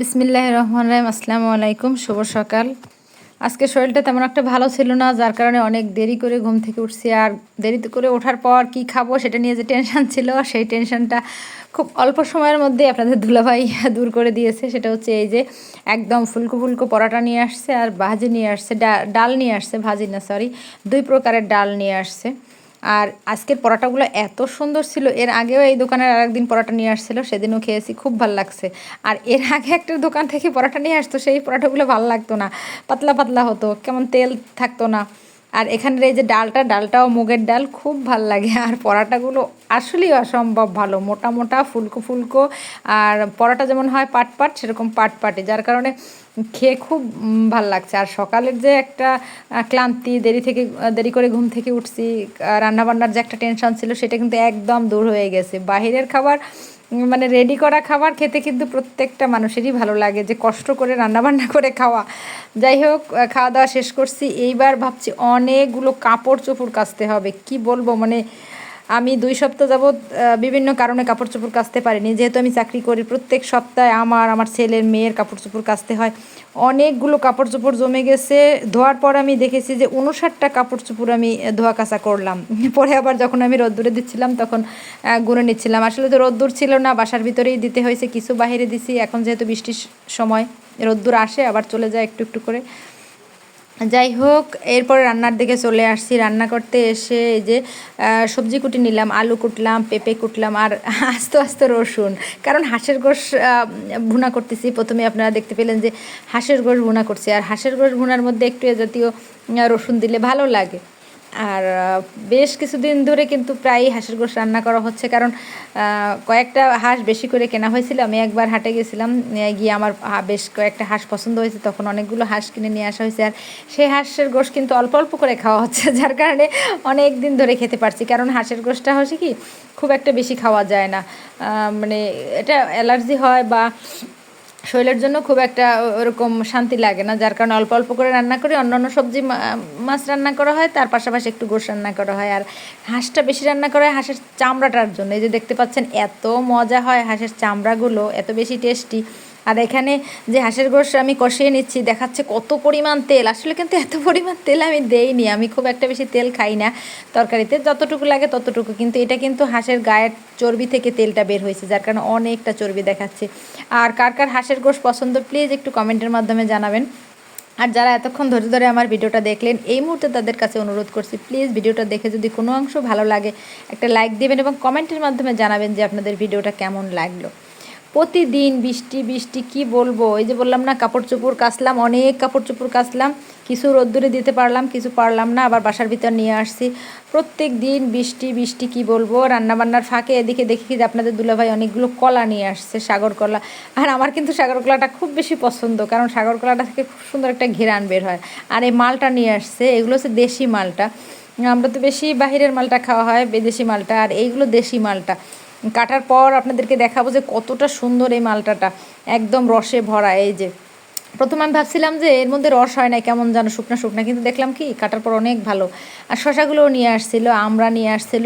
বিসমিল্লাহ রহমান রাহিম, আসসালামু আলাইকুম, শুভ সকাল। আজকে শরীরটা তেমন একটা ভালো ছিল না, যার কারণে অনেক দেরি করে ঘুম থেকে উঠছি, আর দেরিতে করে ওঠার পর কি খাব সেটা নিয়ে যে টেনশন ছিল, সেই টেনশনটা খুব অল্প সময়ের মধ্যে আপনাদের দুলাভাই দূর করে দিয়েছে। সেটা হচ্ছে এই যে একদম ফুলকো ফুলকো পরোটা নিয়ে আসছে, আর ভাজি নিয়ে আসছে ডাল নিয়ে আসছে, ভাজি না সরি দুই প্রকারের ডাল নিয়ে আসছে। আর আজকের পরোটাগুলো এত সুন্দর ছিল। এর আগেও এই দোকানের আর একদিন পরোটা নিয়ে আসছিল, সেদিনও খেয়েছি, খুব ভালো লাগছে। আর এর আগে একটা দোকান থেকে পরোটা নিয়ে আসতো, সেই পরোটাগুলো ভালো লাগতো না। পাতলা পাতলা হতো, কেমন তেল থাকতো না। আর এখানের এই যে ডালটা, ডালটাও মুগের ডাল, খুব ভালো লাগে। আর পরোটাগুলো আসলেই অসম্ভব ভালো, মোটা মোটা, ফুলকো ফুলকো। আর পরোটা যেমন হয় পাট পাট, সেরকম পাট পাটে যার কারণে খেয়ে খুব ভালো লাগছে। আর সকালের যে একটা ক্লান্তি, দেরি থেকে, দেরি করে ঘুম থেকে উঠছি রান্নাবান্নার যে একটা টেনশন ছিল, সেটা কিন্তু একদম দূর হয়ে গেছে। বাহিরের খাবার মানে রেডি করা খাবার খেতে কিন্তু প্রত্যেকটা মানুষেরই ভালো লাগে, যে কষ্ট করে রান্নাবান্না করে খাওয়া। যাই হোক খাওয়া দাওয়া শেষ করছি। এইবার ভাবছি অনেকগুলো কাপড় চোপড় কাচতে হবে। কি বলব? মানে আমি দুই সপ্তাহ যাবৎ বিভিন্ন কারণে কাপড় চোপড় কাচতে পারিনি। যেহেতু আমি চাকরি করি, প্রত্যেক সপ্তাহে আমার আমার ছেলের মেয়ের কাপড় চোপড় কাচতে হয়। অনেকগুলো কাপড় চোপড় জমে গেছে। ধোয়ার পর আমি দেখেছি যে উনষাটটা কাপড় চোপড় আমি ধোয়া কাচা করলাম। পরে আবার যখন আমি রোদ্দুরে দিচ্ছিলাম, তখন গুনে নিচ্ছিলাম। আসলে তো রোদ্দুর ছিল না, বাসার ভিতরেই দিতে হয়েছে, কিছু বাইরে দিছি। এখন যেহেতু বৃষ্টির সময় রোদ্দুর আসে, আবার চলে যায় একটু একটু করে। যাই হোক, এরপর রান্নার দিকে চলে আসছি। রান্না করতে এসে এই যে সবজি কুটি নিলাম, আলু কুটলাম, পেঁপে কুটলাম আর আস্তে আস্তে রসুন। কারণ হাঁসের গোশ ভুনা করতেছি। প্রথমে আপনারা দেখতে পেলেন যে হাঁসের গোশ ভুনা করছি। আর হাঁসের গোশ ভুনার মধ্যে একটু এ জাতীয় রসুন দিলে ভালো লাগে। আর বেশ কিছুদিন ধরে কিন্তু প্রায়ই হাঁসের গোশ রান্না করা হচ্ছে। কারণ কয়েকটা হাঁস বেশি করে কেনা হয়েছিল। আমি একবার হাটে গেছিলাম গিয়ে আমার বেশ কয়েকটা হাঁস পছন্দ হয়েছে। তখন অনেকগুলো হাঁস কিনে নিয়ে আসা হয়েছে। আর সেই হাঁসের গোশ কিন্তু অল্প অল্প করে খাওয়া হচ্ছে, যার কারণে অনেক দিন ধরে খেতে পারছি। কারণ হাঁসের গোশটা হচ্ছে কি, খুব একটা বেশি খাওয়া যায় না। মানে এটা অ্যালার্জি হয় বা শরীরের জন্য খুব একটা ওরকম শান্তি লাগে না, যার কারণে অল্প অল্প করে রান্না করি অন্য অন্য সবজি মাছ রান্না করা হয়, তার পাশাপাশি একটু গোস রান্না করা হয়। আর হাঁসটা বেশি রান্না করা হয় হাঁসের চামড়াটার জন্য। এই যে দেখতে পাচ্ছেন, এত মজা হয় হাঁসের চামড়াগুলো, এত বেশি টেস্টি। আর এখানে যে হাঁসের গোশ আমি কষিয়ে নিচ্ছি, দেখাচ্ছে কত পরিমাণ তেল। আসলে কিন্তু এত পরিমাণ তেল আমি দেইনি, আমি খুব একটা বেশি তেল খাই না। তরকারিতে যতটুকু লাগে ততটুকু, কিন্তু এটা কিন্তু হাঁসের গায়ের চর্বি থেকে তেলটা বের হয়েছে, যার কারণে অনেকটা চর্বি দেখাচ্ছে। আর কার কার হাঁসের গোশ পছন্দ প্লিজ একটু কমেন্টের মাধ্যমে জানাবেন। আর যারা এতক্ষণ ধরে ধরে আমার ভিডিওটা দেখলেন, এই মুহূর্তে তাদের কাছে অনুরোধ করছি প্লিজ ভিডিওটা দেখে যদি কোনো অংশ ভালো লাগে, একটা লাইক দেবেন এবং কমেন্টের মাধ্যমে জানাবেন যে আপনাদের ভিডিওটা কেমন লাগল। প্রতিদিন বৃষ্টি বৃষ্টি, কি বলব? এই যে বললাম না, কাপড় চোপড় কাচলাম, অনেক কাপড় চোপড় কাচলাম। কিছু রোদ্দুরে দিতে পারলাম, কিছু পারলাম না, আবার বাসার ভিতর নিয়ে আসছি। প্রত্যেক দিন বৃষ্টি বৃষ্টি, কি বলব? রান্নাবান্নার ফাঁকে এদিকে দেখি যে আপনাদের দুলাভাই অনেকগুলো কলা নিয়ে আসছে, সাগর কলা। আর আমার কিন্তু সাগর কলাটা খুব বেশি পছন্দ, কারণ সাগর কলাটা থেকে খুব সুন্দর একটা ঘেরান বের হয়। আর এই মালটা নিয়ে আসছে, এগুলো হচ্ছে দেশি মালটা। আমরা তো বেশি বাহিরের মালটা খাওয়া হয়, বিদেশি মালটা, আর এইগুলো দেশি মালটা। কাটার পর আপনাদেরকে দেখাবো যে কতটা সুন্দর এই মালটাটা। একদম রসে ভরা, এই যে। প্রথমে আমি ভাবছিলাম যে এর মধ্যে রস হয় না কেমন যেন শুকনা শুকনা, কিন্তু দেখলাম কি, কাটার পর অনেক ভালো। আর শশাগুলোও নিয়ে আসছিল, আমরা নিয়ে আসছিল।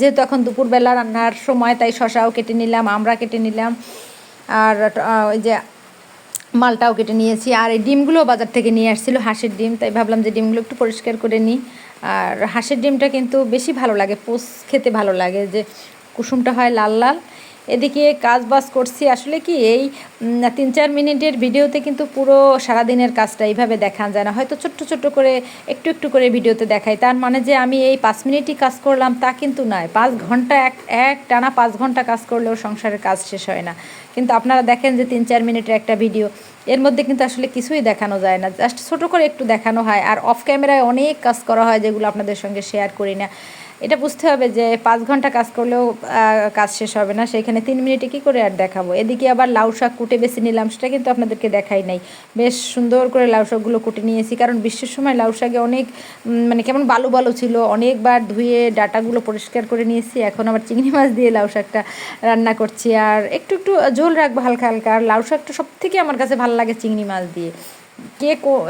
যেহেতু এখন দুপুরবেলা রান্নার সময়, তাই শশাও কেটে নিলাম, আমরা কেটে নিলাম। আর ওই যে মালটাও কেটে নিয়েছি। আর এই ডিমগুলো বাজার থেকে নিয়ে আসছিল, হাঁসের ডিম। তাই ভাবলাম যে ডিমগুলো একটু পরিষ্কার করে নিই। আর হাঁসের ডিমটা কিন্তু বেশি ভালো লাগে, পোস খেতে ভালো লাগে। যে কুসুমটা হয় লাল লাল। এদিকে কাজ বাজ করছি। আসলে কি এই তিন চার মিনিটের ভিডিওতে কিন্তু পুরো সারাদিনের কাজটা এইভাবে দেখান যায় না। হয়তো ছোট্ট ছোট্ট করে, একটু একটু করে ভিডিওতে দেখাই। তার মানে যে আমি এই পাঁচ মিনিটই কাজ করলাম তা কিন্তু নয়। পাঁচ ঘণ্টা এক এক টানা পাঁচ ঘণ্টা কাজ করলেও সংসারের কাজ শেষ হয় না। কিন্তু আপনারা দেখেন যে তিন চার মিনিটের একটা ভিডিও, এর মধ্যে কিন্তু আসলে কিছুই দেখানো যায় না। জাস্ট ছোটো করে একটু দেখানো হয়। আর অফ ক্যামেরায় অনেক কাজ করা হয় যেগুলো আপনাদের সঙ্গে শেয়ার করি না। এটা বুঝতে হবে যে পাঁচ ঘণ্টা কাজ করলেও কাজ শেষ হবে না। সেখানে তিন মিনিটে কী করে আর দেখাবো? এদিকে আবার লাউ শাক কুটে বেছে নিলাম, সেটা কিন্তু আপনাদেরকে দেখাই নাই। বেশ সুন্দর করে লাউ শাকগুলো কুটে নিয়েছি, কারণ বৃষ্টির সময় লাউ শাকে অনেক মানে কেমন বালু বালু ছিল। অনেকবার ধুয়ে ডাটাগুলো পরিষ্কার করে নিয়েছি, এখন আবার চিংড়ি মাছ দিয়ে লাউ শাকটা রান্না করছি। আর একটু একটু ঝোল রাখব হালকা হালকা। আর লাউ শাকটা সব থেকে আমার কাছে ভালো লাগে চিংড়ি মাছ দিয়ে। কে কো-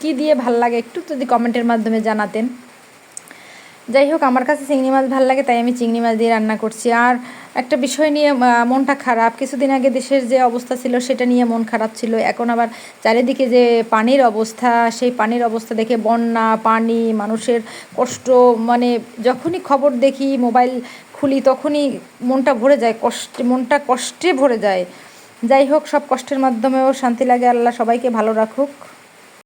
কী দিয়ে ভালো লাগে একটু যদি কমেন্টের মাধ্যমে জানাতেন। যাই হোক, আমার কাছে চিংড়ি মাছ ভালো লাগে, তাই আমি চিংড়ি মাছ দিয়ে রান্না করছি। আর একটা বিষয় নিয়ে মনটা খারাপ। কিছুদিন আগে দেশের যে অবস্থা ছিল, সেটা নিয়ে মন খারাপ ছিল। এখন আবার চারিদিকে যে পানির অবস্থা, সেই পানির অবস্থা দেখে বন্যা, পানি, মানুষের কষ্ট মানে যখনই খবর দেখি, মোবাইল খুলি, তখনই মনটা ভরে যায়, কষ্ট, মনটা কষ্টে ভরে যায়। যাই হোক, সব কষ্টের মাধ্যমেও শান্তি লাগে। আল্লাহ সবাইকে ভালো রাখুক।